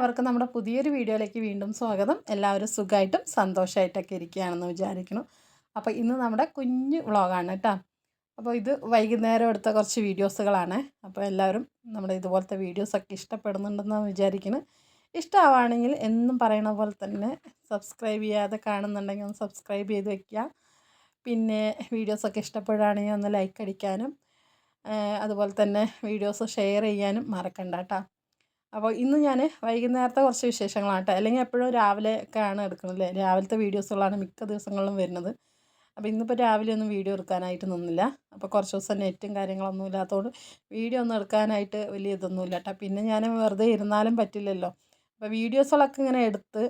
എല്ലാവർക്കും നമ്മുടെ പുതിയൊരു വീഡിയോയിലേക്ക് വീണ്ടും സ്വാഗതം. എല്ലാവരും സുഖമായിട്ടും സന്തോഷമായിട്ടൊക്കെ ഇരിക്കുകയാണെന്ന് വിചാരിക്കുന്നു. അപ്പോൾ ഇന്ന് നമ്മുടെ കുഞ്ഞു വ്ളോഗാണ് കേട്ടോ. അപ്പോൾ ഇത് വൈകുന്നേരം എടുത്ത കുറച്ച് വീഡിയോസുകളാണ്. അപ്പോൾ എല്ലാവരും നമ്മുടെ ഇതുപോലത്തെ വീഡിയോസൊക്കെ ഇഷ്ടപ്പെടുന്നുണ്ടെന്ന് വിചാരിക്കുന്നു. ഇഷ്ടമാവുകയാണെങ്കിൽ എന്നും പറയണ പോലെ തന്നെ സബ്സ്ക്രൈബ് ചെയ്യാതെ കാണുന്നുണ്ടെങ്കിൽ ഒന്ന് സബ്സ്ക്രൈബ് ചെയ്ത് വയ്ക്കുക പിന്നെ വീഡിയോസൊക്കെ ഇഷ്ടപ്പെടുകയാണെങ്കിൽ ഒന്ന് ലൈക്ക് അടിക്കാനും അതുപോലെ തന്നെ വീഡിയോസ് ഷെയർ ചെയ്യാനും മറക്കണ്ട കേട്ടോ. അപ്പോൾ ഇന്ന് ഞാൻ വൈകുന്നേരത്തെ കുറച്ച് വിശേഷങ്ങളാണ് കേട്ടോ അല്ലെങ്കിൽ എപ്പോഴും രാവിലെ ഒക്കെയാണ് എടുക്കുന്നത് രാവിലത്തെ വീഡിയോസുകളാണ് മിക്ക ദിവസങ്ങളിലും വരുന്നത്. അപ്പോൾ ഇന്നിപ്പോൾ രാവിലെ ഒന്നും വീഡിയോ എടുക്കാനായിട്ട് നിന്നില്ല. അപ്പോൾ കുറച്ച് ദിവസം നെറ്റും കാര്യങ്ങളൊന്നും ഇല്ലാത്തതുകൊണ്ട് വീഡിയോ ഒന്നും എടുക്കാനായിട്ട് വലിയ ഇതൊന്നുമില്ല കേട്ടോ പിന്നെ ഞാൻ വെറുതെ ഇരുന്നാലും പറ്റില്ലല്ലോ. അപ്പോൾ വീഡിയോസുകളൊക്കെ ഇങ്ങനെ എടുത്ത്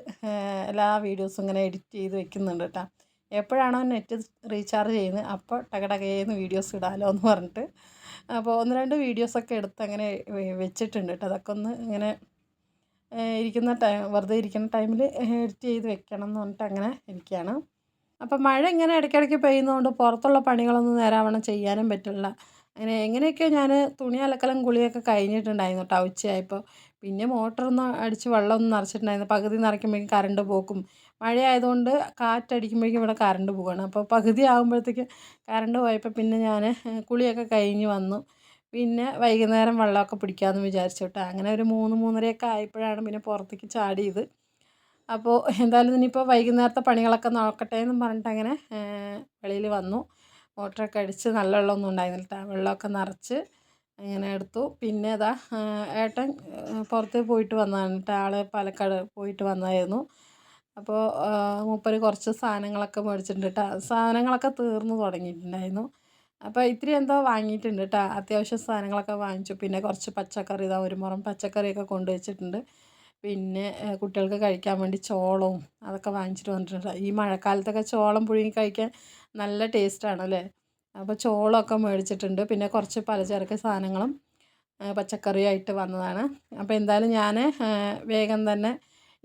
എല്ലാ വീഡിയോസും ഇങ്ങനെ എഡിറ്റ് ചെയ്ത് വെക്കുന്നുണ്ട് കേട്ടോ എപ്പോഴാണോ നെറ്റ് റീചാർജ് ചെയ്യുന്നത് അപ്പോൾ ടകടകയെന്ന് വീഡിയോസ് ഇടാമല്ലോ എന്ന് പറഞ്ഞിട്ട് അപ്പോൾ ഒന്ന് രണ്ട് വീഡിയോസൊക്കെ എടുത്ത് അങ്ങനെ വെച്ചിട്ടുണ്ട് കേട്ടോ അതൊക്കെ ഒന്ന് ഇങ്ങനെ ഇരിക്കുന്ന ടൈം വെറുതെ ഇരിക്കുന്ന ടൈമിൽ എഡിറ്റ് ചെയ്ത് വെക്കണം എന്ന് പറഞ്ഞിട്ട് അങ്ങനെ ഇരിക്കുകയാണ് അപ്പോൾ മഴ ഇങ്ങനെ ഇടയ്ക്കിടയ്ക്ക് പെയ്യുന്നതുകൊണ്ട് പുറത്തുള്ള പണികളൊന്നും നേരാവണ്ണം ചെയ്യാനും പറ്റില്ല. അങ്ങനെ എങ്ങനെയൊക്കെ ഞാൻ തുണി അലക്കലും കുളിയൊക്കെ കഴിഞ്ഞിട്ടുണ്ടായിരുന്നു കേട്ടോ ഉച്ചയായപ്പോൾ പിന്നെ മോട്ടറൊന്നും അടിച്ച് വെള്ളമൊന്നും നിറച്ചിട്ടുണ്ടായിരുന്നു. പകുതി നിറയ്ക്കുമ്പോഴേക്കും കറണ്ട് പോക്കും. മഴയായതുകൊണ്ട് കാറ്റടിക്കുമ്പോഴേക്കും ഇവിടെ കറണ്ട് പോവുകയാണ് അപ്പോൾ പകുതി ആകുമ്പോഴത്തേക്ക് കറണ്ട് പോയപ്പോൾ പിന്നെ ഞാൻ കുളിയൊക്കെ കഴിഞ്ഞ് വന്നു. പിന്നെ വൈകുന്നേരം വെള്ളമൊക്കെ പിടിക്കാമെന്ന് വിചാരിച്ചു കേട്ടോ. അങ്ങനെ ഒരു മൂന്ന് മൂന്നരയൊക്കെ ആയപ്പോഴാണ് പിന്നെ പുറത്തേക്ക് ചാടിയത്. അപ്പോൾ എന്തായാലും ഇനിയിപ്പോൾ വൈകുന്നേരത്തെ പണികളൊക്കെ നോക്കട്ടെ എന്നും പറഞ്ഞിട്ട് അങ്ങനെ വെളിയിൽ വന്നു. മോട്ടറൊക്കെ അടിച്ച് നല്ല വെള്ളമൊന്നും ഉണ്ടായിരുന്നില്ല വെള്ളമൊക്കെ നിറച്ച് അങ്ങനെ എടുത്തു. പിന്നെ അതാ ഏട്ടൻ പുറത്ത് പോയിട്ട് വന്നതാണ് കേട്ടോ. ആൾ പാലക്കാട് പോയിട്ട് വന്നതായിരുന്നു. അപ്പോൾ മൂപ്പർ കുറച്ച് സാധനങ്ങളൊക്കെ മേടിച്ചിട്ടുണ്ട് കേട്ടോ സാധനങ്ങളൊക്കെ തീർന്നു തുടങ്ങിയിട്ടുണ്ടായിരുന്നു. അപ്പോൾ ഇത്തിരി എന്തോ വാങ്ങിയിട്ടുണ്ട് കേട്ടോ അത്യാവശ്യം സാധനങ്ങളൊക്കെ വാങ്ങിച്ചു. പിന്നെ കുറച്ച് പച്ചക്കറി ഇതാ ഒരു മുറം പച്ചക്കറിയൊക്കെ കൊണ്ടുവച്ചിട്ടുണ്ട് പിന്നെ കുട്ടികൾക്ക് കഴിക്കാൻ വേണ്ടി ചോളവും അതൊക്കെ വാങ്ങിച്ചിട്ട് വന്നിട്ടുണ്ട്. ഈ മഴക്കാലത്തൊക്കെ ചോളം പുഴുങ്ങി കഴിക്കാൻ നല്ല ടേസ്റ്റാണ് അല്ലേ അപ്പോൾ ചോളമൊക്കെ മേടിച്ചിട്ടുണ്ട്. പിന്നെ കുറച്ച് പലചരക്ക് സാധനങ്ങളും പച്ചക്കറിയായിട്ട് വന്നതാണ്. അപ്പോൾ എന്തായാലും ഞാൻ വേഗം തന്നെ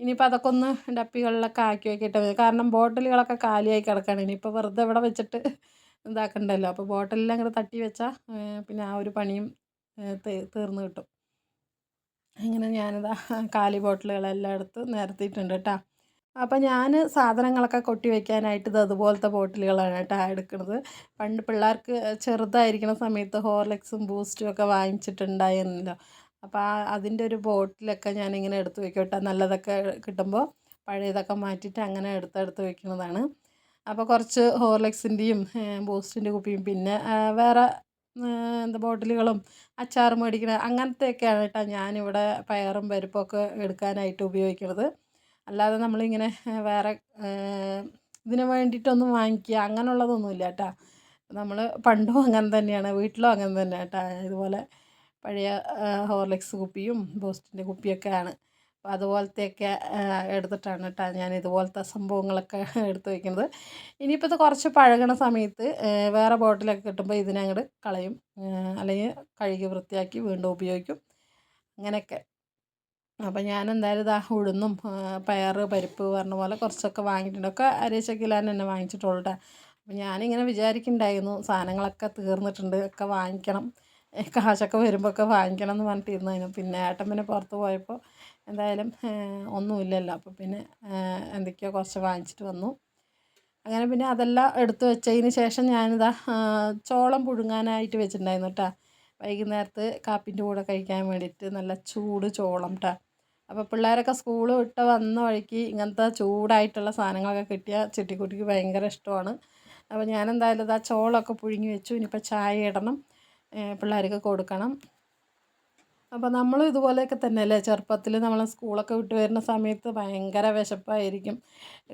ഇനിയിപ്പോൾ അതൊക്കെ ഒന്ന് ഡപ്പികളിലൊക്കെ ആക്കി വെക്കിയിട്ട് കാരണം ബോട്ടിലുകളൊക്കെ കാലിയായി കിടക്കുകയാണ് ഇനിയിപ്പോൾ വെറുതെ ഇവിടെ വെച്ചിട്ട് ഇതാക്കണ്ടല്ലോ. അപ്പോൾ ബോട്ടിലെല്ലാം അങ്ങനെ തട്ടി വെച്ചാൽ പിന്നെ ആ ഒരു പണിയും തീർന്നു കിട്ടും. ഇങ്ങനെ ഞാനിതാ കാലി ബോട്ടിലുകളെല്ലാം എടുത്ത് നിരത്തിയിട്ടുണ്ട് കേട്ടോ. അപ്പോൾ ഞാൻ സാധനങ്ങളൊക്കെ കൊട്ടി വയ്ക്കാനായിട്ട് ഇത് അതുപോലത്തെ ബോട്ടിലുകളാണ് കേട്ടോ എടുക്കുന്നത് പണ്ട് പിള്ളേർക്ക് ചെറുതായിരിക്കുന്ന സമയത്ത് ഹോർലിക്സും ബൂസ്റ്റും ഒക്കെ വാങ്ങിച്ചിട്ടുണ്ടായിരുന്നല്ലോ. അപ്പോൾ ആ അതിന്റെ ഒരു ബോട്ടിലൊക്കെ ഞാനിങ്ങനെ എടുത്ത് വെക്കും കേട്ടോ നല്ലതൊക്കെ കിട്ടുമ്പോൾ പഴയതൊക്കെ മാറ്റിയിട്ട് അങ്ങനെ എടുത്തെടുത്ത് വെക്കുന്നതാണ്. അപ്പോൾ കുറച്ച് ഹോർലിക്സിന്റെയും ബൂസ്റ്റിന്റെ കുപ്പിയും പിന്നെ വേറെ എന്താ ബോട്ടിലുകളും അച്ചാർ മേടിക്കുന്ന അങ്ങനത്തെയൊക്കെയാണ് കേട്ടോ ഞാനിവിടെ പയറും പരിപ്പൊക്കെ എടുക്കാനായിട്ട് ഉപയോഗിക്കുന്നത്. അല്ലാതെ നമ്മളിങ്ങനെ വേറെ ഇതിന് വേണ്ടിയിട്ടൊന്നും വാങ്ങിക്കുക അങ്ങനെയുള്ളതൊന്നുമില്ല കേട്ടോ. നമ്മൾ പണ്ടും അങ്ങനെ തന്നെയാണ് വീട്ടിലും അങ്ങനെ തന്നെ കേട്ടോ. ഇതുപോലെ പഴയ ഹോർലിക്സ് കുപ്പിയും ബൂസ്റ്റിന്റെ കുപ്പിയൊക്കെയാണ്. അപ്പോൾ അതുപോലത്തെയൊക്കെ എടുത്തിട്ടാണ് കേട്ടോ ഞാൻ ഇതുപോലത്തെ സംഭവങ്ങളൊക്കെ എടുത്ത് വയ്ക്കുന്നത് ഇനിയിപ്പോൾ ഇത് കുറച്ച് പഴകണ സമയത്ത് വേറെ ബോട്ടിലൊക്കെ കിട്ടുമ്പോൾ ഇതിനങ്ങോട്ട് കളയും. അല്ലെങ്കിൽ കഴുകി വൃത്തിയാക്കി വീണ്ടും ഉപയോഗിക്കും. അങ്ങനെയൊക്കെ. അപ്പോൾ ഞാൻ എന്തായാലും ഇതാ ഉഴുന്നും പയർ പരിപ്പ് പറഞ്ഞ പോലെ കുറച്ചൊക്കെ വാങ്ങിയിട്ടുണ്ട്. ഒക്കെ അരച്ച എന്നെ തന്നെ വാങ്ങിച്ചിട്ടുള്ളൂ കേട്ടോ അപ്പോൾ ഞാനിങ്ങനെ വിചാരിക്കുന്നുണ്ടായിരുന്നു സാധനങ്ങളൊക്കെ തീർന്നിട്ടുണ്ട് ഒക്കെ വാങ്ങിക്കണം. കാശൊക്കെ വരുമ്പോൾ ഒക്കെ വാങ്ങിക്കണം എന്ന് പറഞ്ഞിട്ടിരുന്നു പിന്നെ ഏട്ടൻ പിന്നെ പുറത്ത് പോയപ്പോൾ എന്തായാലും ഒന്നുമില്ലല്ലോ അപ്പോൾ പിന്നെ എന്തൊക്കെയോ കുറച്ച് വാങ്ങിച്ചിട്ട് വന്നു. അങ്ങനെ പിന്നെ അതെല്ലാം എടുത്ത് വെച്ചതിന് ശേഷം ഞാനിതാ ചോളം പുഴുങ്ങാനായിട്ട് വെച്ചിട്ടുണ്ടായിരുന്നു കേട്ടോ. വൈകുന്നേരത്ത് കാപ്പിന്റെ കൂടെ കഴിക്കാൻ വേണ്ടിയിട്ട് നല്ല ചൂട് ചോളം കേട്ടോ അപ്പോൾ പിള്ളേരൊക്കെ സ്കൂൾ വിട്ട് വന്ന വഴിക്ക് ഇങ്ങനത്തെ ചൂടായിട്ടുള്ള സാധനങ്ങളൊക്കെ കിട്ടിയാൽ ചെട്ടിക്കുട്ടിക്ക് ഭയങ്കര ഇഷ്ടമാണ്. അപ്പോൾ ഞാനെന്തായാലും ഇതാ ചോളമൊക്കെ പുഴുങ്ങി വെച്ചു. ഇനിയിപ്പോൾ ചായ ഇടണം. പിള്ളേർക്ക് കൊടുക്കണം. അപ്പോൾ നമ്മൾ ഇതുപോലെയൊക്കെ തന്നെയല്ലേ ചെറുപ്പത്തിൽ നമ്മൾ സ്കൂളൊക്കെ വിട്ട് വരുന്ന സമയത്ത് ഭയങ്കര വിശപ്പായിരിക്കും.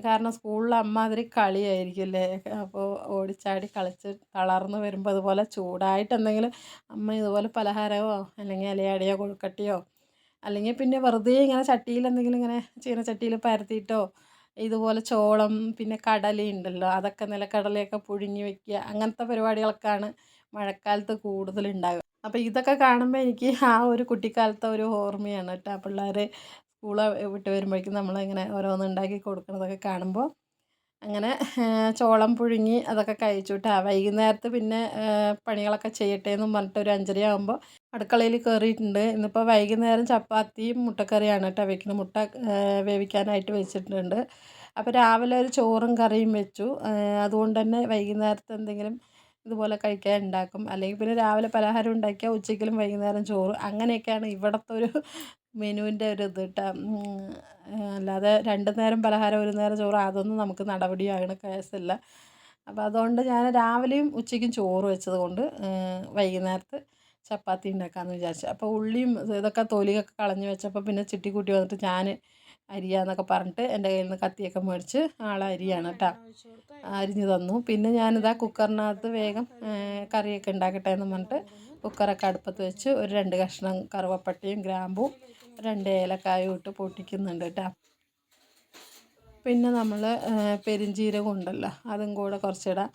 കാരണം സ്കൂളിൽ അമ്മാതിരി കളിയായിരിക്കും അല്ലേ? അപ്പോൾ ഓടിച്ചാടി കളിച്ച് തളർന്ന് വരുമ്പോൾ അതുപോലെ ചൂടായിട്ട് എന്തെങ്കിലും അമ്മ ഇതുപോലെ പലഹാരമോ അല്ലെങ്കിൽ ഇലയടയോ കൊഴുക്കട്ടിയോ അല്ലെങ്കിൽ പിന്നെ വെറുതെ ഇങ്ങനെ ചട്ടിയിൽ എന്തെങ്കിലും ഇങ്ങനെ ചീനച്ചട്ടിയിൽ പരത്തിയിട്ടോ ഇതുപോലെ ചോളം പിന്നെ കടല ഉണ്ടല്ലോ അതൊക്കെ നിലക്കടലയൊക്കെ പുഴുങ്ങി വെക്കുക. അങ്ങനത്തെ പരിപാടികളൊക്കെയാണ് മഴക്കാലത്ത് കൂടുതലുണ്ടാകുക അപ്പോൾ ഇതൊക്കെ കാണുമ്പോൾ എനിക്ക് ആ ഒരു കുട്ടിക്കാലത്തെ ഒരു ഓർമ്മയാണ് കേട്ടോ. പിള്ളേർ സ്കൂൾ വിട്ട് വരുമ്പോഴേക്കും നമ്മളിങ്ങനെ ഓരോന്ന് ഉണ്ടാക്കി കൊടുക്കുന്നതൊക്കെ കാണുമ്പോൾ അങ്ങനെ ചോളം പുഴുങ്ങി അതൊക്കെ കഴിച്ചു കേട്ടോ. വൈകുന്നേരത്ത് പിന്നെ പണികളൊക്കെ ചെയ്യട്ടെ എന്നും പറഞ്ഞിട്ട് ഒരു അഞ്ചര ആകുമ്പോൾ അടുക്കളയിൽ കയറിയിട്ടുണ്ട് ഇന്നിപ്പോൾ വൈകുന്നേരം ചപ്പാത്തിയും മുട്ടക്കറിയാണ് കേട്ടോ വെക്കുന്നത്. മുട്ട വേവിക്കാനായിട്ട് വെച്ചിട്ടുണ്ട്. അപ്പോൾ രാവിലെ ഒരു ചോറും കറിയും വെച്ചു. അതുകൊണ്ട് തന്നെ വൈകുന്നേരത്തെ എന്തെങ്കിലും ഇതുപോലെ കഴിക്കാൻ ഉണ്ടാക്കും. അല്ലെങ്കിൽ പിന്നെ രാവിലെ പലഹാരം ഉണ്ടാക്കിയാൽ ഉച്ചയ്ക്കലും വൈകുന്നേരം ചോറ്. അങ്ങനെയൊക്കെയാണ് ഇവിടുത്തെ ഒരു മെനുവിന്റെ ഒരു ഇത് കേട്ടോ അല്ലാതെ രണ്ട് നേരം പലഹാരം ഒരു നേരം ചോറ് അതൊന്നും നമുക്ക് നടപടിയാകണ കേസല്ല. അപ്പോൾ അതുകൊണ്ട് ഞാൻ രാവിലെയും ഉച്ചയ്ക്കും ചോറ് വെച്ചത് കൊണ്ട് വൈകുന്നേരത്ത് ചപ്പാത്തി ഉണ്ടാക്കാമെന്ന് വിചാരിച്ചു. അപ്പോൾ ഉള്ളിയും ഇതൊക്കെ തൊലിയൊക്കെ കളഞ്ഞ് വെച്ചപ്പോൾ പിന്നെ ചിട്ടി കൂട്ടി വന്നിട്ട് ഞാൻ അരിയാന്നൊക്കെ പറഞ്ഞിട്ട് എന്റെ കയ്യിൽ നിന്ന് കത്തിയൊക്കെ മേടിച്ച് ആളെ അരിയാണ് കേട്ടോ അരിഞ്ഞു തന്നു. പിന്നെ ഞാനിതാ കുക്കറിനകത്ത് വേഗം കറിയൊക്കെ ഉണ്ടാക്കട്ടെ എന്ന് പറഞ്ഞിട്ട് കുക്കറൊക്കെ അടുപ്പത്ത് വെച്ച് ഒരു രണ്ട് കഷ്ണം കറുവപ്പട്ടയും ഗ്രാമ്പും രണ്ട് ഏലക്കായും ഇട്ട് പൊട്ടിക്കുന്നുണ്ട് കേട്ടോ പിന്നെ നമ്മൾ പെരിഞ്ജീരകം ഉണ്ടല്ലോ അതും കൂടെ കുറച്ചിടാം.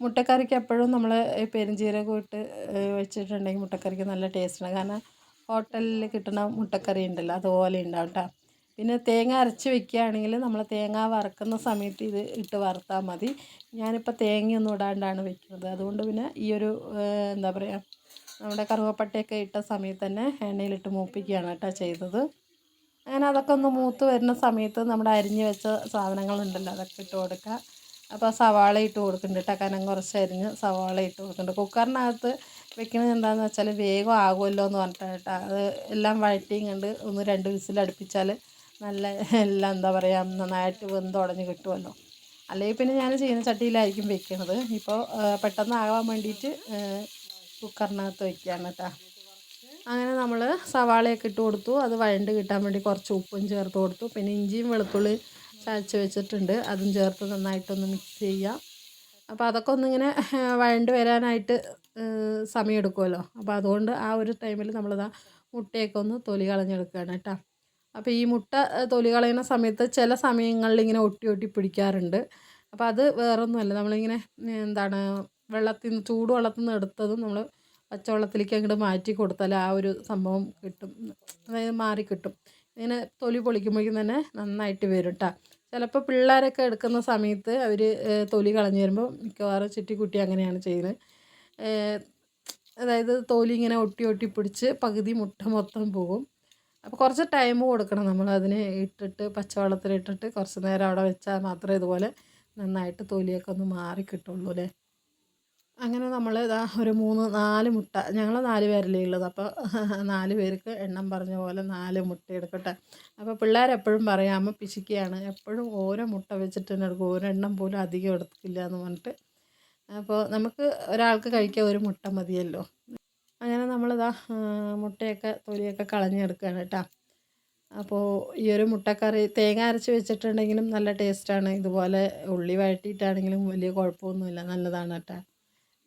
മുട്ടക്കറിക്ക് എപ്പോഴും നമ്മൾ പെരിഞ്ജീരകം ഇട്ട് വെച്ചിട്ടുണ്ടെങ്കിൽ മുട്ടക്കറിക്ക് നല്ല ടേസ്റ്റ് ടേസ്റ്റാണ്. കാരണം ഹോട്ടലിൽ കിട്ടുന്ന മുട്ടക്കറി ഉണ്ടല്ലോ അതുപോലെ ഉണ്ടാവും കേട്ടോ പിന്നെ തേങ്ങ അരച്ച് വെക്കുകയാണെങ്കിൽ നമ്മൾ തേങ്ങ വറക്കുന്ന സമയത്ത് ഇത് ഇട്ട് വറുത്താൽ മതി. ഞാനിപ്പോൾ തേങ്ങയൊന്നും ഇടാണ്ടാണ് വെക്കുന്നത്. അതുകൊണ്ട് പിന്നെ ഈ ഒരു എന്താ പറയുക നമ്മുടെ കറുവപ്പട്ടയൊക്കെ ഇട്ട സമയത്ത് തന്നെ എണ്ണയിലിട്ട് മൂപ്പിക്കുകയാണ് കേട്ടോ ചെയ്തത്. അങ്ങനെ അതൊക്കെ ഒന്ന് മൂത്ത് വരുന്ന സമയത്ത് നമ്മുടെ അരിഞ്ഞ് വെച്ച സാധനങ്ങളുണ്ടല്ലോ അതൊക്കെ ഇട്ട് കൊടുക്കുക. അപ്പോൾ സവാള ഇട്ട് കൊടുക്കുന്നുണ്ട് കേട്ടോ കനം കുറച്ച് അരിഞ്ഞ് സവാള ഇട്ട് കൊടുക്കുന്നുണ്ട്. കുക്കറിനകത്ത് വെക്കുന്നത് എന്താണെന്ന് വെച്ചാൽ വേഗം ആകുമല്ലോ എന്ന് പറഞ്ഞിട്ടാണ് കേട്ടോ. അത് എല്ലാം വഴറ്റിയും കണ്ട് ഒന്ന് രണ്ട് വിസിൽ അടുപ്പിച്ചാൽ നല്ല എല്ലാം എന്താ പറയുക നന്നായിട്ട് വെന്തുടഞ്ഞ് കിട്ടുമല്ലോ അല്ലെങ്കിൽ പിന്നെ ഞാൻ ചെയ്യുന്ന ചട്ടിയിലായിരിക്കും വെക്കുന്നത്. ഇപ്പോൾ പെട്ടെന്ന് ആകാൻ വേണ്ടിയിട്ട് കുക്കറിനകത്ത് വയ്ക്കുകയാണ് കേട്ടോ. അങ്ങനെ നമ്മൾ സവാളയൊക്കെ ഇട്ട് കൊടുത്തു. അത് വഴണ്ട് കിട്ടാൻ വേണ്ടി കുറച്ച് ഉപ്പും ചേർത്ത് കൊടുത്തു. പിന്നെ ഇഞ്ചിയും വെളുത്തുള്ളി ചതച്ച് വെച്ചിട്ടുണ്ട്. അതും ചേർത്ത് നന്നായിട്ടൊന്ന് മിക്സ് ചെയ്യുക. അപ്പോൾ അതൊക്കെ ഒന്നിങ്ങനെ വഴണ്ട് വരാനായിട്ട് സമയമെടുക്കുമല്ലോ അപ്പോൾ അതുകൊണ്ട് ആ ഒരു ടൈമിൽ നമ്മളിതാ മുട്ടയൊക്കെ ഒന്ന് തൊലി കളഞ്ഞെടുക്കുകയാണ് കേട്ടോ. അപ്പോൾ ഈ മുട്ട തൊലി കളയുന്ന സമയത്ത് ചില സമയങ്ങളിൽ ഇങ്ങനെ ഒട്ടി ഒട്ടി പിടിക്കാറുണ്ട്. അപ്പോൾ അത് വേറൊന്നുമല്ല. നമ്മളിങ്ങനെ എന്താണ് വെള്ളത്തിൽ നിന്ന് ചൂട് വെള്ളത്തിൽ നിന്ന് എടുത്തതും നമ്മൾ പച്ചവെള്ളത്തിലേക്ക് അങ്ങോട്ട് മാറ്റി കൊടുത്താൽ ആ ഒരു സംഭവം കിട്ടും. അതായത് മാറി കിട്ടും. ഇങ്ങനെ തൊലി പൊളിക്കുമ്പോഴേക്കും തന്നെ നന്നായിട്ട് വരും കേട്ടോ ചിലപ്പോൾ പിള്ളേരൊക്കെ എടുക്കുന്ന സമയത്ത് അവർ തൊലി കളഞ്ഞു വരുമ്പോൾ മിക്കവാറും കുട്ടി അങ്ങനെയാണ് ചെയ്യുന്നത്. അതായത് തൊലി ഇങ്ങനെ ഒട്ടി ഒട്ടി പിടിച്ച് പകുതി മുട്ട മൊത്തം പോകും. അപ്പോൾ കുറച്ച് ടൈം കൊടുക്കണം. നമ്മൾ അതിന് ഇട്ടിട്ട് പച്ചവെള്ളത്തിലിട്ടിട്ട് കുറച്ച് നേരം അവിടെ വെച്ചാൽ മാത്രമേ ഇതുപോലെ നന്നായിട്ട് തൊലിയൊക്കെ ഒന്ന് മാറി കിട്ടുള്ളൂ അല്ലേ? അങ്ങനെ നമ്മൾ ഇതാ ഒരു മൂന്ന് നാല് മുട്ട ഞങ്ങൾ നാല് പേരല്ലേ ഉള്ളത്. അപ്പോൾ നാല് പേർക്ക് എണ്ണം പറഞ്ഞ പോലെ നാല് മുട്ട എടുക്കട്ടെ. അപ്പോൾ പിള്ളേരെപ്പോഴും പറയാം അമ്മ പിശിക്കുകയാണ് എപ്പോഴും ഓരോ മുട്ട വെച്ചിട്ട് തന്നെ എടുക്കും. ഒരെണ്ണം പോലും അധികം എടുക്കില്ല എന്ന് പറഞ്ഞിട്ട്. അപ്പോൾ നമുക്ക് ഒരാൾക്ക് കഴിക്കാൻ ഒരു മുട്ട മതിയല്ലോ. അങ്ങനെ നമ്മളിതാ മുട്ടയൊക്കെ തൊലിയൊക്കെ കളഞ്ഞെടുക്കുകയാണ് കേട്ടോ. അപ്പോൾ ഈ ഒരു മുട്ടക്കറി തേങ്ങ അരച്ച് വെച്ചിട്ടുണ്ടെങ്കിലും നല്ല ടേസ്റ്റാണ്. ഇതുപോലെ ഉള്ളി വഴറ്റിയിട്ടാണെങ്കിലും വലിയ കുഴപ്പമൊന്നുമില്ല. നല്ലതാണ് കേട്ടോ.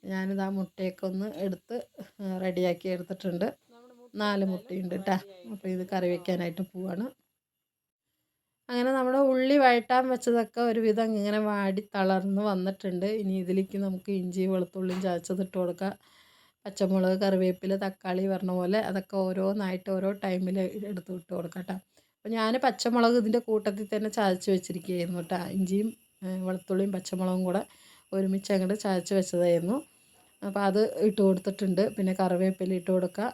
ഞാനിത് മുട്ടയൊക്കെ ഒന്ന് എടുത്ത് റെഡിയാക്കി എടുത്തിട്ടുണ്ട്. നാല് മുട്ടയുണ്ട് കേട്ടോ. അപ്പോൾ ഇത് കറി വയ്ക്കാനായിട്ട് പോവാണ്. അങ്ങനെ നമ്മുടെ ഉള്ളി വഴറ്റാൻ വെച്ചതൊക്കെ ഒരുവിധം ഇങ്ങനെ വാടി തളർന്ന് വന്നിട്ടുണ്ട്. ഇനി ഇതിലേക്ക് നമുക്ക് ഇഞ്ചി വെളുത്തുള്ളിയും ചതച്ചതിട്ട് കൊടുക്കാം. പച്ചമുളക് കറിവേപ്പില തക്കാളി പറഞ്ഞ പോലെ അതൊക്കെ ഓരോന്നായിട്ട് ഓരോ ടൈമിൽ എടുത്ത് വിട്ട് കൊടുക്കാം കേട്ടോ. അപ്പോൾ ഞാൻ പച്ചമുളക് ഇതിന്റെ കൂട്ടത്തിൽ തന്നെ ചതച്ച് വെച്ചിരിക്കുകയായിരുന്നു കേട്ടോ. ഇഞ്ചിയും വെളുത്തുള്ളിയും പച്ചമുളകും കൂടെ ഒരുമിച്ച് അങ്ങോട്ട് ചതച്ച് വെച്ചതായിരുന്നു. അപ്പോൾ അത് ഇട്ട് കൊടുത്തിട്ടുണ്ട്. പിന്നെ കറിവേപ്പില ഇട്ട് കൊടുക്കുക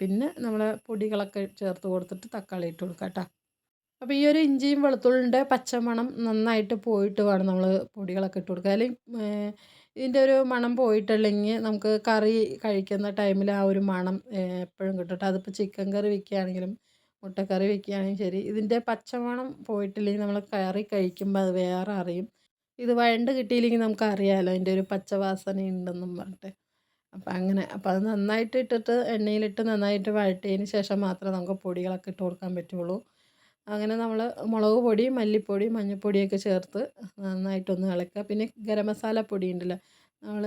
പിന്നെ നമ്മളെ പൊടികളൊക്കെ ചേർത്ത് കൊടുത്തിട്ട് തക്കാളി ഇട്ട് കൊടുക്കുക കേട്ടോ. അപ്പോൾ ഈ ഒരു ഇഞ്ചിയും വെളുത്തുള്ളിന്റെ പച്ചമണം നന്നായിട്ട് പോയിട്ട് വേണം നമ്മൾ പൊടികളൊക്കെ ഇട്ട് കൊടുക്കുക അല്ലെങ്കിൽ ഇതിന്റെ ഒരു മണം പോയിട്ടില്ലെങ്കിൽ നമുക്ക് കറി കഴിക്കുന്ന ടൈമിൽ ആ ഒരു മണം എപ്പോഴും കിട്ടും അതിപ്പോൾ ചിക്കൻ കറി വെക്കുകയാണെങ്കിലും മുട്ടക്കറി വെക്കുകയാണെങ്കിലും ശരി. ഇതിന്റെ പച്ചമണം പോയിട്ടില്ലെങ്കിൽ നമ്മൾ കറി കഴിക്കുമ്പോൾ അത് വേറെ അറിയും. ഇത് വഴണ്ട് കിട്ടിയില്ലെങ്കിൽ നമുക്ക് അറിയാമല്ലോ അതിന്റെ ഒരു പച്ചവാസന ഉണ്ടെന്നും പറഞ്ഞിട്ട്. അപ്പം അങ്ങനെ അപ്പം അത് നന്നായിട്ട് ഇട്ടിട്ട് എണ്ണയിലിട്ട് നന്നായിട്ട് വഴറ്റിയതിന് ശേഷം മാത്രമേ നമുക്ക് പൊടികളൊക്കെ ഇട്ട് കൊടുക്കാൻ പറ്റുള്ളൂ. അങ്ങനെ നമ്മൾ മുളക് പൊടി മല്ലിപ്പൊടി മഞ്ഞൾപ്പൊടിയൊക്കെ ചേർത്ത് നന്നായിട്ടൊന്ന് ഇളക്കുക. പിന്നെ ഗരം മസാല പൊടി ഉണ്ടല്ലോ നമ്മൾ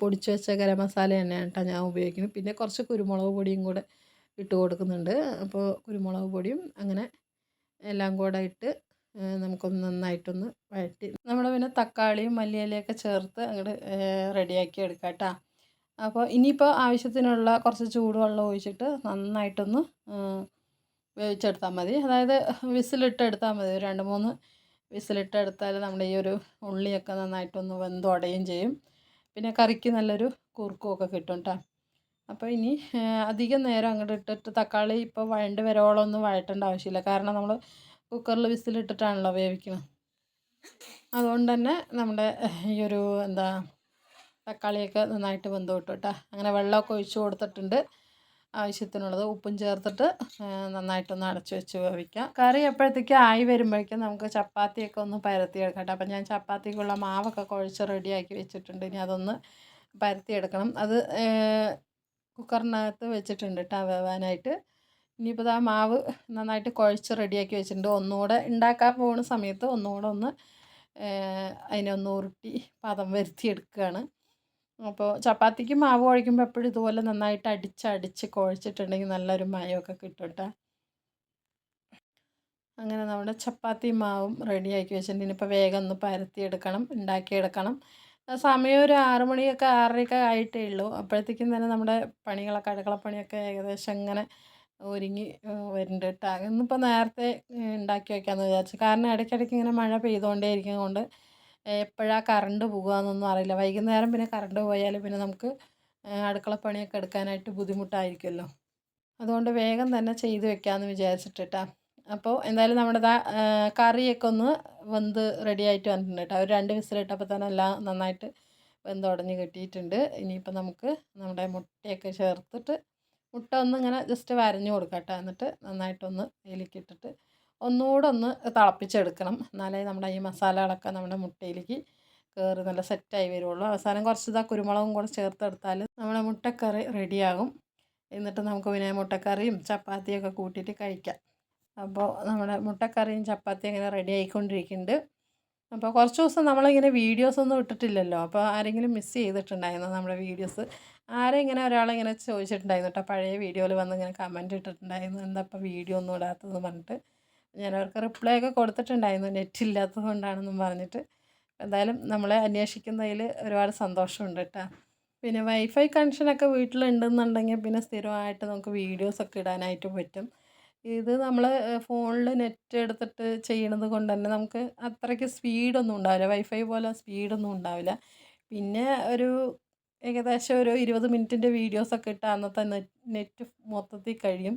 പൊടിച്ച് വെച്ച ഗരം മസാല തന്നെയാണ് കേട്ടോ ഞാൻ ഉപയോഗിക്കുന്നത്. പിന്നെ കുറച്ച് കുരുമുളക് പൊടിയും കൂടെ ഇട്ട് കൊടുക്കുന്നുണ്ട്. അപ്പോൾ കുരുമുളക് പൊടിയും അങ്ങനെ എല്ലാം കൂടെ ഇട്ട് നമുക്കൊന്ന് നന്നായിട്ടൊന്ന് വഴറ്റി. നമ്മൾ പിന്നെ തക്കാളിയും മല്ലിയിലയൊക്കെ ചേർത്ത് അങ്ങോട്ട് റെഡിയാക്കി എടുക്കാം കേട്ടോ അപ്പോൾ ഇനിയിപ്പോൾ ആവശ്യത്തിനുള്ള കുറച്ച് ചൂടുവെള്ളം ഒഴിച്ചിട്ട് നന്നായിട്ടൊന്ന് വേവിച്ചെടുത്താൽ മതി. അതായത് വിസിലിട്ട് എടുത്താൽ മതി രണ്ട് മൂന്ന് വിസിലിട്ടെടുത്താൽ നമ്മുടെ ഈ ഒരു ഉള്ളിയൊക്കെ നന്നായിട്ടൊന്ന് വെന്തുടയും ചെയ്യും. പിന്നെ കറിക്ക് നല്ലൊരു കുറുക്കുമൊക്കെ കിട്ടും കേട്ടോ. അപ്പോൾ ഇനി അധികം നേരം അങ്ങോട്ട് ഇട്ടിട്ട് തക്കാളി ഇപ്പോൾ വഴണ്ട് വരോളം ഒന്നും വഴട്ടേണ്ട ആവശ്യമില്ല. കാരണം നമ്മൾ കുക്കറിൽ വിസിലിട്ടിട്ടാണല്ലോ വേവിക്കുന്നത്. അതുകൊണ്ട് തന്നെ നമ്മുടെ ഈ ഒരു എന്താ തക്കാളിയൊക്കെ നന്നായിട്ട് വെന്ത് കിട്ടും കേട്ടോ. അങ്ങനെ വെള്ളമൊക്കെ ഒഴിച്ച് കൊടുത്തിട്ടുണ്ട്. ആവശ്യത്തിനുള്ളത് ഉപ്പും ചേർത്തിട്ട് നന്നായിട്ടൊന്ന് അടച്ചു വെച്ച് വേവിക്കാം. കറി എപ്പോഴത്തേക്കും ആയി വരുമ്പോഴേക്കും നമുക്ക് ചപ്പാത്തിയൊക്കെ ഒന്ന് പരത്തിയെടുക്കട്ടെ കേട്ടോ. അപ്പം ഞാൻ ചപ്പാത്തിക്കുള്ള മാവൊക്കെ കുഴച്ച് റെഡിയാക്കി വെച്ചിട്ടുണ്ട്. ഇനി അതൊന്ന് പരത്തിയെടുക്കണം. അത് കുക്കറിനകത്ത് വെച്ചിട്ടുണ്ട് കേട്ടോ വേവാനായിട്ട്. ഇനിയിപ്പോൾ ആ മാവ് നന്നായിട്ട് കുഴച്ച് റെഡിയാക്കി വെച്ചിട്ടുണ്ട്. ഒന്നുകൂടെ ഉണ്ടാക്കാൻ പോകുന്ന സമയത്ത് ഒന്നുകൂടെ ഒന്ന് അതിനെ ഒന്ന് ഉരുട്ടി പദം വരുത്തിയെടുക്കുകയാണ്. അപ്പോൾ ചപ്പാത്തിക്ക് മാവ് കുഴയ്ക്കുമ്പോൾ എപ്പോഴും ഇതുപോലെ നന്നായിട്ട് അടിച്ച് അടിച്ച് കുഴച്ചിട്ടുണ്ടെങ്കിൽ നല്ലൊരു മയമൊക്കെ കിട്ടും കേട്ടോ അങ്ങനെ നമ്മുടെ ചപ്പാത്തി മാവും റെഡിയാക്കി വെച്ചിട്ടുണ്ട്. ഇനിയിപ്പോൾ വേഗം ഒന്ന് പരത്തിയെടുക്കണം ഉണ്ടാക്കിയെടുക്കണം. സമയം ഒരു ആറ് മണിയൊക്കെ ആറരയൊക്കെ ആയിട്ടേ ഉള്ളൂ. അപ്പോഴത്തേക്കും തന്നെ നമ്മുടെ പണികളൊക്കെ അടുക്കളപ്പണിയൊക്കെ ഏകദേശം ഇങ്ങനെ ഒരുങ്ങി വരുന്നുണ്ട് കേട്ടോ ഇന്നിപ്പോൾ നേരത്തെ ഉണ്ടാക്കി വയ്ക്കാമെന്ന് വിചാരിച്ചു. കാരണം ഇടയ്ക്കിടയ്ക്ക് ഇങ്ങനെ മഴ പെയ്തുകൊണ്ടേ ഇരിക്കുന്നതുകൊണ്ട് എപ്പോഴാണ് കറണ്ട് പോകുകയെന്നൊന്നും അറിയില്ല. വൈകുന്നേരം പിന്നെ കറണ്ട് പോയാൽ പിന്നെ നമുക്ക് അടുക്കളപ്പണിയൊക്കെ എടുക്കാനായിട്ട് ബുദ്ധിമുട്ടായിരിക്കുമല്ലോ. അതുകൊണ്ട് വേഗം തന്നെ ചെയ്ത് വെക്കാമെന്ന് വിചാരിച്ചിട്ടാ അപ്പോൾ എന്തായാലും നമ്മുടെ കറിയൊക്കെ ഒന്ന് വെന്ത് റെഡി ആയിട്ട് വന്നിട്ടുണ്ട് കേട്ടോ. ഒരു രണ്ട് വിസിലിട്ടപ്പോൾ തന്നെ എല്ലാം നന്നായിട്ട് വെന്തുടഞ്ഞ് കിട്ടിയിട്ടുണ്ട്. ഇനിയിപ്പോൾ നമുക്ക് നമ്മുടെ മുട്ടയൊക്കെ ചേർത്തിട്ട് മുട്ട ഒന്ന് ഇങ്ങനെ ജസ്റ്റ് വരഞ്ഞു കൊടുക്കാം കേട്ടോ. എന്നിട്ട് നന്നായിട്ടൊന്ന് അതിലേക്ക് ഇട്ടിട്ട് ഒന്നുകൂടെ ഒന്ന് തിളപ്പിച്ചെടുക്കണം. എന്നാലേ നമ്മുടെ ഈ മസാലകളൊക്കെ നമ്മുടെ മുട്ടയിലേക്ക് കയറി നല്ല സെറ്റായി വരുള്ളൂ. അവസാനം കുറച്ച് ഇതാ കുരുമുളകും കൂടെ ചേർത്തെടുത്താൽ നമ്മുടെ മുട്ടക്കറി റെഡിയാകും. എന്നിട്ട് നമുക്ക് പിന്നെ മുട്ടക്കറിയും ചപ്പാത്തിയൊക്കെ കൂട്ടിയിട്ട് കഴിക്കാം. അപ്പോൾ നമ്മുടെ മുട്ടക്കറിയും ചപ്പാത്തിയും അങ്ങനെ റെഡി ആയിക്കൊണ്ടിരിക്കുന്നുണ്ട്. അപ്പോൾ കുറച്ച് ദിവസം നമ്മളിങ്ങനെ വീഡിയോസ് ഒന്നും ഇട്ടിട്ടില്ലല്ലോ. അപ്പോൾ ആരെങ്കിലും മിസ് ചെയ്തിട്ടുണ്ടായിരുന്നു നമ്മുടെ വീഡിയോസ് ആരെങ്കിലും ഒരാളിങ്ങനെ ചോദിച്ചിട്ടുണ്ടായിരുന്നു കേട്ടോ പഴയ വീഡിയോയിൽ വന്ന് ഇങ്ങനെ കമന്റ് ഇട്ടിട്ടുണ്ടായിരുന്നു. എന്താ ഇപ്പോൾ വീഡിയോ ഒന്നും ഇടാത്തതെന്ന് പറഞ്ഞിട്ട്. ഞാൻ അവർക്ക് റിപ്ലൈ ഒക്കെ കൊടുത്തിട്ടുണ്ടായിരുന്നു. നെറ്റ് ഇല്ലാത്തത് കൊണ്ടാണെന്നും പറഞ്ഞിട്ട്. എന്തായാലും നമ്മളെ അന്വേഷിക്കുന്നതിൽ ഒരുപാട് സന്തോഷമുണ്ട് കേട്ടോ പിന്നെ വൈഫൈ കണക്ഷനൊക്കെ വീട്ടിലുണ്ടെന്നുണ്ടെങ്കിൽ പിന്നെ സ്ഥിരമായിട്ട് നമുക്ക് വീഡിയോസൊക്കെ ഇടാനായിട്ട് പറ്റും. ഇത് നമ്മൾ ഫോണിൽ നെറ്റ് എടുത്തിട്ട് ചെയ്യണത് കൊണ്ട് തന്നെ നമുക്ക് അത്രയ്ക്ക് സ്പീഡൊന്നും ഉണ്ടാവില്ല. വൈഫൈ പോലെ സ്പീഡൊന്നും ഉണ്ടാവില്ല. പിന്നെ ഒരു ഏകദേശം ഒരു ഇരുപത് മിനിറ്റിന്റെ വീഡിയോസൊക്കെ ഇട്ടാൽ അന്നത്തെ നെറ്റ് മൊത്തത്തിൽ കഴിയും.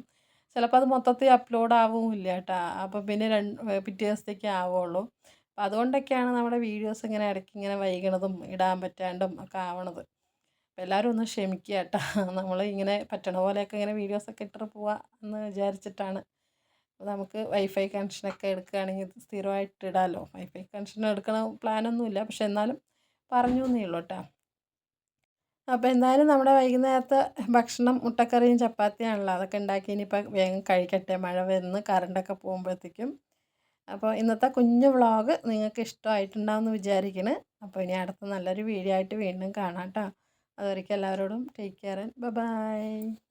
ചിലപ്പോൾ അത് മൊത്തത്തിൽ അപ്ലോഡ് ആവുമില്ല കേട്ടോ. അപ്പോൾ പിന്നെ രണ്ട് പിറ്റേ ദിവസത്തേക്ക് ആവുള്ളൂ. അപ്പോൾ അതുകൊണ്ടൊക്കെയാണ് നമ്മുടെ വീഡിയോസ് ഇങ്ങനെ ഇടയ്ക്ക് ഇങ്ങനെ വൈകണതും ഇടാൻ പറ്റാണ്ടും ഒക്കെ ആവണത്. അപ്പോൾ എല്ലാവരും ഒന്ന് ക്ഷമിക്കുക കേട്ടോ. നമ്മൾ ഇങ്ങനെ പറ്റണ പോലെയൊക്കെ ഇങ്ങനെ വീഡിയോസൊക്കെ ഇട്ടിട്ട് പോവാം എന്ന് വിചാരിച്ചിട്ടാണ്. അപ്പോൾ നമുക്ക് വൈഫൈ കണക്ഷനൊക്കെ എടുക്കുകയാണെങ്കിൽ സ്ഥിരമായിട്ട് ഇടാമല്ലോ വൈഫൈ കണക്ഷൻ എടുക്കണ പ്ലാനൊന്നുമില്ല പക്ഷെ എന്നാലും പറഞ്ഞു എന്നേ ഉള്ളൂ കേട്ടോ. അപ്പോൾ എന്തായാലും നമ്മുടെ വൈകുന്നേരത്തെ ഭക്ഷണം മുട്ടക്കറിയും ചപ്പാത്തിയാണല്ലോ. അതൊക്കെ ഉണ്ടാക്കി ഇനിയിപ്പോൾ വേഗം കഴിക്കട്ടെ. മഴ വരുന്നു കറണ്ടൊക്കെ പോകുമ്പോഴത്തേക്കും. അപ്പോൾ ഇന്നത്തെ കുഞ്ഞു വ്ളോഗ് നിങ്ങൾക്ക് ഇഷ്ടമായിട്ടുണ്ടാവും എന്ന് വിചാരിക്കുന്നു അപ്പോൾ ഇനി അടുത്ത നല്ലൊരു വീഡിയോ ആയിട്ട് വീണ്ടും കാണാം കേട്ടോ. അതുവരെയ്ക്കും എല്ലാവരോടും ടേക്ക് കെയർ ബൈ